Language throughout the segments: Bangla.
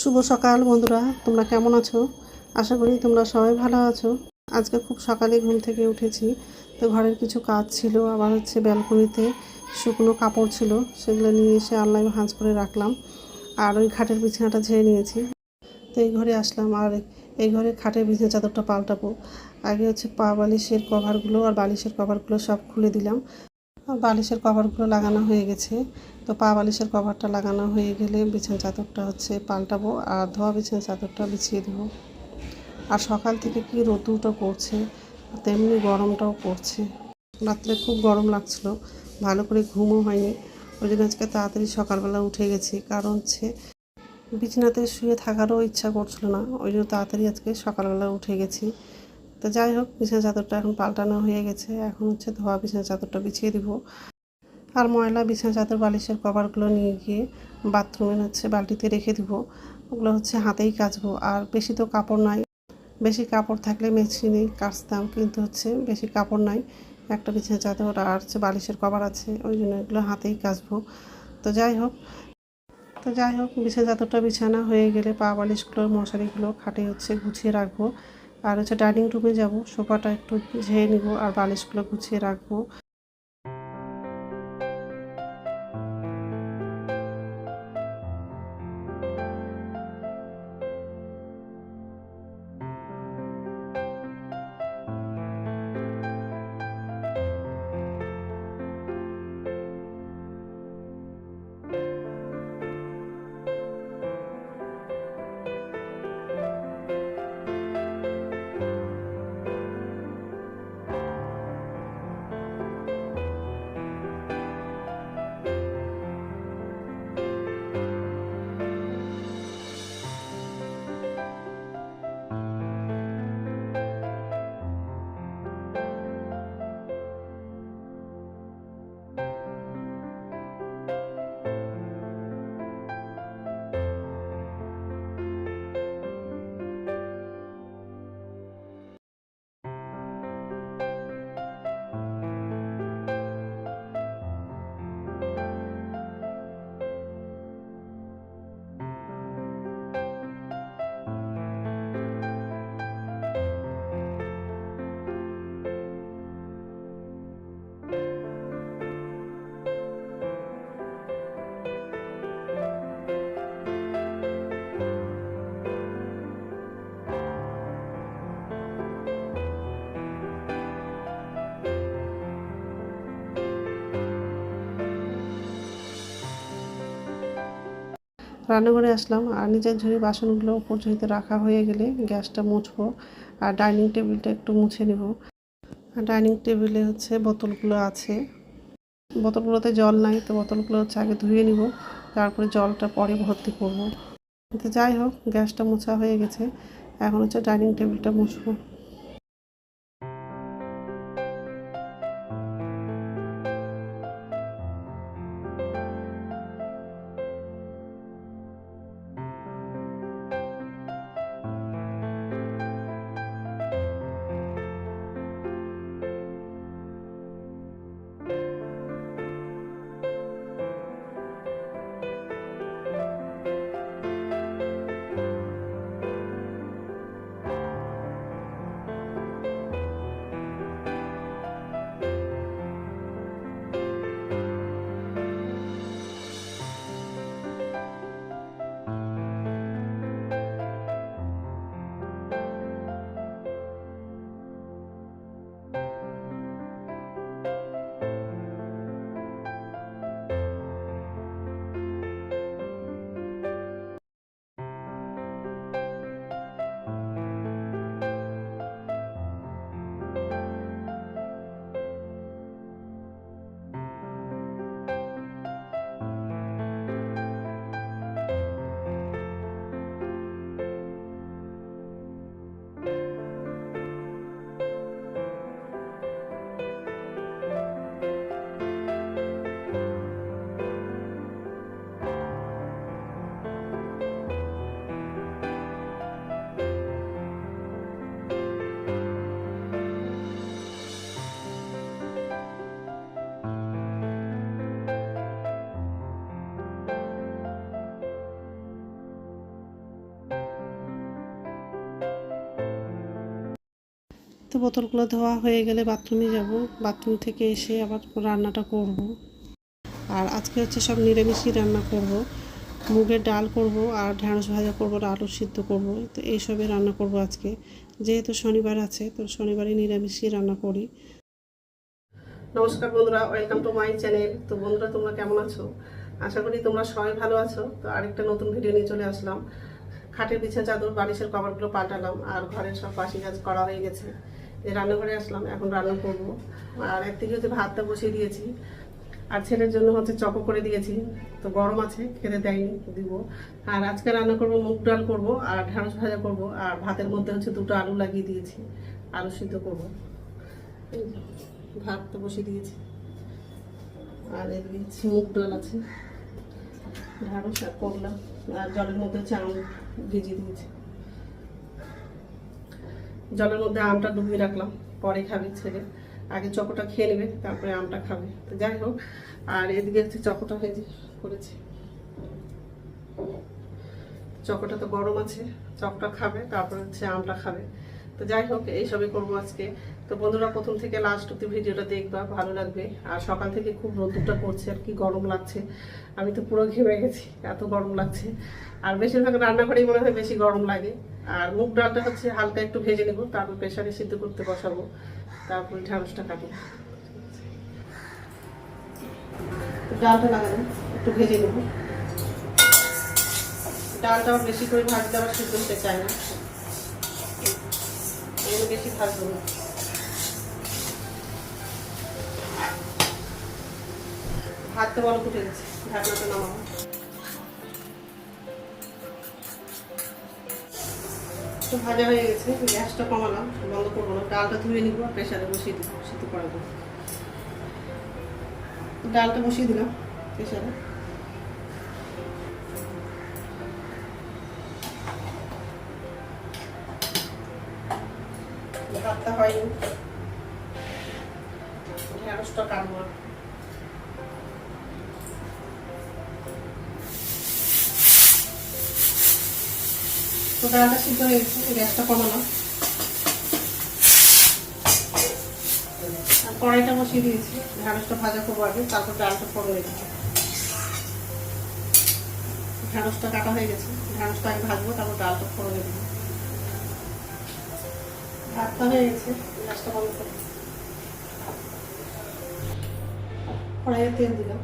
শুভ সকাল বন্ধুরা, তোমরা কেমন আছো? আশা করি তোমরা সবাই ভালো আছো। আজকে খুব সকালে ঘুম থেকে উঠেছি, তো ঘরের কিছু কাজ ছিল, আবার হচ্ছে ব্যালকনিতে শুকনো কাপড় ছিল, সেগুলো নিয়ে এসে আল্লাহ ভাঁজ করে রাখলাম, আর ওই খাটের বিছানাটা ঝেড়ে নিয়েছি। তো এই ঘরে আসলাম, আর এই ঘরে খাটের বিছানা চাদরটা পাল্টাবো। আগে হচ্ছে পা বালিশের কভারগুলো আর বালিশের কভারগুলো সব খুলে দিলাম। বালিশের কভারগুলো লাগানো হয়ে গেছে তো পা বালিশের কভারটা লাগানো হয়ে গেলে বিছানা চাদরটা হচ্ছে পাল্টাবো আর ধোয়া বিছানা চাদরটা বিছিয়ে দেবো। আর সকাল থেকে কি রোদুটা পড়ছে, তেমনি গরমটাও পড়ছে। রাত্রে খুব গরম লাগছিল, ভালো করে ঘুমও হয়নি। ওই জন্য আজকে তাড়াতাড়ি সকালবেলা উঠে গেছি, কারণ হচ্ছে বিছানাতে শুয়ে থাকারও ইচ্ছা করছিল না। ওই জন্য তাড়াতাড়ি আজকে সকালবেলা উঠে গেছি। তো যাই হোক, বিছানা চাদরটা এখন পাল্টানো হয়ে গেছে। এখন হচ্ছে ধোয়া বিছানা চাদরটা বিছিয়ে দিব। আর ময়লা, বিছানা, চাদর, বালিশের কভারগুলো নিয়ে গিয়ে বাথরুমে হচ্ছে বালতিতে রেখে দিব। ওগুলো হচ্ছে হাতেই কাচবো। আর বেশি তো কাপড় নাই। বেশি কাপড় থাকলে মেশিনেই কাচতাম, কিন্তু হচ্ছে বেশি কাপড় নাই। একটা বিছানা, চাদর আর হচ্ছে বালিশের কভার আছে, ওই জন্য এগুলো হাতেই কাচবো। তো যাই হোক, তো যাই হোক, বিছানা, চাদরটা বিছানা হয়ে গেলে পা বালিশগুলো, মশারিগুলো খাটে হচ্ছে গুছিয়ে রাখব। আর হচ্ছে ডাইনিং রুমে যাব, সোফাটা একটু ঝেয়ে নিব আর বালিশগুলো গুছিয়ে রাখব। রান্নাঘরে আসলাম আর নিজের ঝুড়ি বাসনগুলো উপর ঝুড়িতে রাখা হয়ে গেলে গ্যাসটা মুছবো আর ডাইনিং টেবিলটা একটু মুছে নেব। আর ডাইনিং টেবিলে হচ্ছে বোতলগুলো আছে। বোতলগুলোতে জল নাই, তো বোতলগুলো হচ্ছে আগে ধুয়ে নিব, তারপরে জলটা পরে ভর্তি করব। তো যাই হোক, গ্যাসটা মোছা হয়ে গেছে। এখন হচ্ছে ডাইনিং টেবিলটা মুছবো। তো বোতলগুলো ধোয়া হয়ে গেলে বাথরুমে যাব। বাথরুম থেকে এসে আবার রান্নাটা করব। আর আজকে হচ্ছে সব নিরামিষই রান্না করব। মুগের ডাল করব আর ঢ্যাঁড়স ভাজা করব আর আলু সিদ্ধ করব। তো এইসবই রান্না করব আজকে। যেহেতু শনিবার আছে, তো শনিবারই নিরামিষই রান্না করি। নমস্কার বন্ধুরা, ওয়েলকাম টু মাই চ্যানেল। তো বন্ধুরা, তোমরা কেমন আছো? আশা করি তোমরা সবাই ভালো আছো। তো আরেকটা নতুন ভিডিও নিয়ে চলে আসলাম। খাটের বিছানা চাদর, বালিশের কভারগুলো পাল্টালাম আর ঘরের সব বাসি কাজ করা হয়ে গেছে। এই রান্নাঘরে আসলাম এখন রান্না করব। আর এর থেকে হচ্ছে ভাতটা বসিয়ে দিয়েছি। আর ছেলের জন্য হচ্ছে চকো করে দিয়েছি। তো গরম আছে খেতে দেয়নি দিব। আর আজকে রান্না করব মুগ ডাল করব আর ঢ্যাঁড়স ভাজা করব। আর ভাতের মধ্যে হচ্ছে দুটো আলু লাগিয়ে দিয়েছি আলু সিদ্ধ করব। যে, ভাতটা বসিয়ে দিয়েছি। আর হচ্ছে মুগ ডাল আছে ঢ্যাঁড়স আর করলা। আর জলের মধ্যে আম ভিজিয়ে দিয়েছি। জলের মধ্যে আমটা ডুবিয়ে রাখলাম, পরে খাবে ছেলে আগে চকোটা খেয়ে নেবে, তারপরে আমটা খাবে। তো যাই হোক, আর এদিকে হচ্ছে চকোটা ভেজে করেছি। চকোটা তো গরম আছে, চকটা খাবে, তারপরে হচ্ছে আমটা খাবে। তো যাই হোক এইসবই করব আজকে। তো বন্ধুরা, প্রথম থেকে লাস্ট অব্দি ভিডিওটা দেখবা, ভালো লাগবে। আর সকাল থেকে খুব রোদ্দুরটা করছে আর কি গরম লাগছে। আমি তো পুরো ঘেমে গেছি, এত গরম লাগছে। আর বেশিরভাগ রান্নাঘরেই মনে হয় বেশি গরম লাগে। আর মুগ ডালটা হচ্ছে হালকা একটু ভেজে নেব, তারপর প্রেশারে সিদ্ধ করতে বসাবো। তারপরে ঢ্যাঁড়সটা কাটি ডালটা লাগানো একটু ভেজে নেব। ডালটা আবার বেশি করে ভাজতে আবার সিদ্ধ হতে চায় না। এগুলো বেশি ভাজবো না। ভাতটা বলো ফুটে গেছে, ঢাকনাটা নামাবো। তো ভাজা হয়ে গেছে গ্যাসটা কমালাম, বন্ধ করব না, ডালটা ধুয়ে নিবো প্রেশারে বসিয়ে দিব সিদ্ধ করাবো ডালটা বসিয়ে দিলাম প্রেশারে ভাতটা হয়নি। ঢেঁড়সটা কাটবো। তো ডালটা সিদ্ধ হয়ে গেছে গ্যাসটা কমালাম আর কড়াইটা বসিয়ে দিয়েছি, ঢেঁড়সটা ভাজা করব আগে, তারপর ডালটা ফোড়ন দিচ্ছি ঢেঁড়সটা কাটা হয়ে গেছে, ঢেঁড়সটা আগে ভাজবো, তারপর ডালটা ফোড়ন দেবো। ভাতটা হয়ে গেছে, গ্যাসটা বন্ধ করে কড়াইয়ে তেল দিলাম।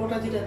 গোটা দিলাম।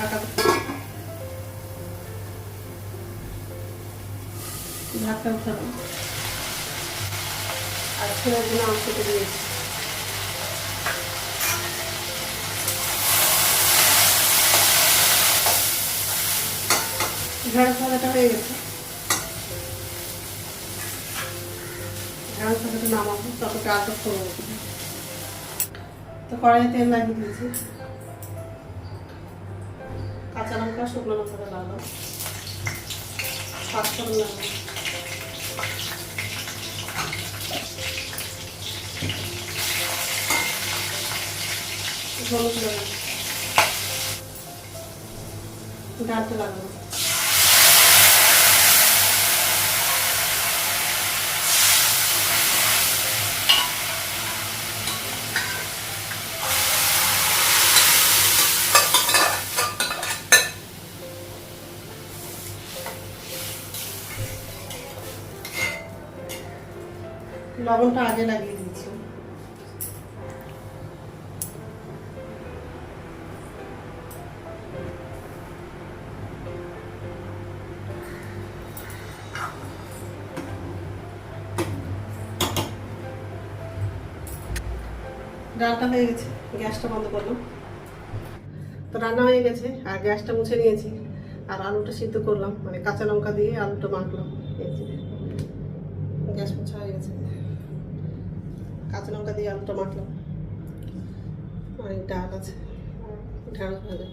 ঢাকা ঢাকা আর ছেলের আম কেটে দিয়েছি ঢেঁড়স ভাজাটা হয়ে গেছে। ঢেঁড়স ভাজাটা নামাবো, তারপর ডালটা ফোড়ন তো কড়াইয়ে তেল লাগিয়ে দিয়েছি। কাঁচা লঙ্কা শুকনো লঙ্কাটা লাগল পাঁচফোড়ন লাগলাম হলুদ লাগল ডালটা লাগলাম লবণটা আগে লাগিয়ে দিচ্ছি। ডালটা হয়ে গেছে, গ্যাসটা বন্ধ করলাম। তো রান্না হয়ে গেছে, আর গ্যাসটা মুছে নিয়েছি। আর আলুটা সিদ্ধ করলাম মানে কাঁচা লঙ্কা দিয়ে আলুটা মাখলাম। কাঁচা লঙ্কা দিয়ে আলুটা মাখলাম। ডাক ডাল আছে। ঢেঁড়স ভাজা।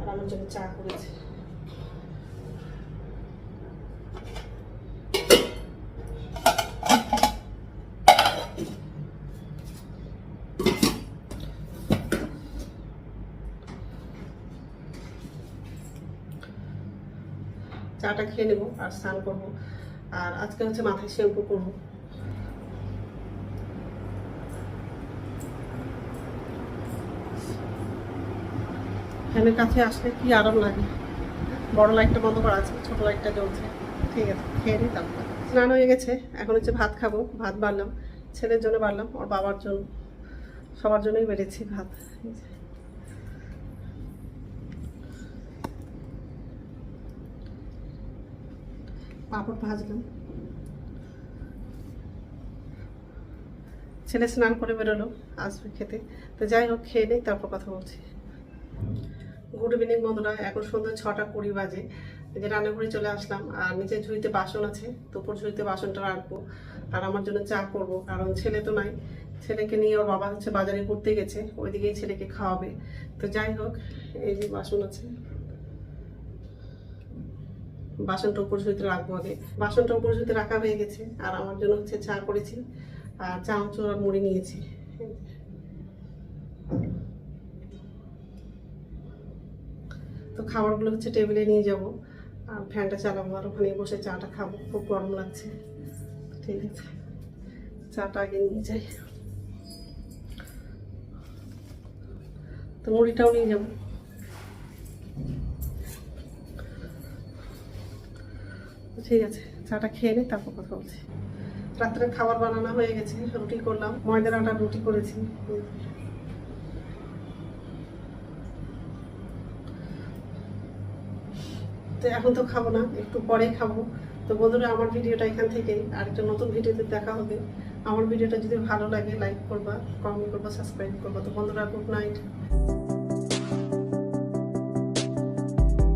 আর আমার জন্য চা করেছি। চাটা খেয়ে নেব আর স্নান করব। আর আজকে হচ্ছে মাথায় শ্যাম্পু করব। ফ্যানের কাছে আসলে কি আরাম লাগে? বড় লাইটটা বন্ধ করা আছে, ছোট লাইটটা জ্বলছে। ঠিক আছে, খেয়ে নিই তারপর। স্নান হয়ে গেছে, এখন হচ্ছে ভাত খাব, ভাত বাড়লাম, ছেলের জন্য বাড়লাম, ওর বাবার জন্য, সবার জন্যই বেড়েছি ভাত এই যে। পাঁপড় ভাজলাম। ছেলে স্নান করে বেরোলো, আসবে খেতে। তো যাই হোক, খেয়ে নেই, তারপর কথা বলছি। গুড ইভিনিং বন্ধুরা, এখন সন্ধ্যা ছটা কুড়ি বাজে। যে রান্নাঘরে চলে আসলাম, আর নিচে ঝুড়িতে বাসন আছে, তো উপর ঝুড়িতে বাসনটা রাখব। আর আমার জন্য চা করব, কারণ ছেলে তো নাই। ছেলেকে নিয়ে ওর বাবা হচ্ছে বাজারে ঘুরতে গেছে, ওইদিকেই ছেলেকে খাওয়াবে। তো যাই হোক, এই যে বাসন আছে। বাসনটা উপর ঝুড়িতে রাখব আগে বাসনটা উপর ঝুড়িতে রাখা হয়ে গেছে, আর আমার জন্য হচ্ছে চা করেছি, আর চামচ আর মুড়ি নিয়েছি। তো খাবারগুলো হচ্ছে টেবিলে নিয়ে যাব, আর ফ্যানটা চালাবো, আর ওখানে বসে চাটা খাব, খুব গরম লাগছে। ঠিক আছে, চাটা আগে নিয়ে যাই। তো মুড়িটাও নিয়ে যাব। ঠিক আছে, চাটা খেয়ে নিই তারপর কথা বলছি। রাত্রে খাবার বানানো হয়ে গেছে, রুটি করলাম ময়দার আটা রুটি করেছি। তো এখন তো খাব না, একটু পরে খাব। তো বন্ধুরা, আমার ভিডিওটা এখান থেকেই, আরেকটা নতুন ভিডিওতে দেখা হবে। আমার ভিডিওটা যদি ভালো লাগে লাইক করবা কমেন্ট করবা সাবস্ক্রাইব করবা। তো বন্ধুরা গুড নাইট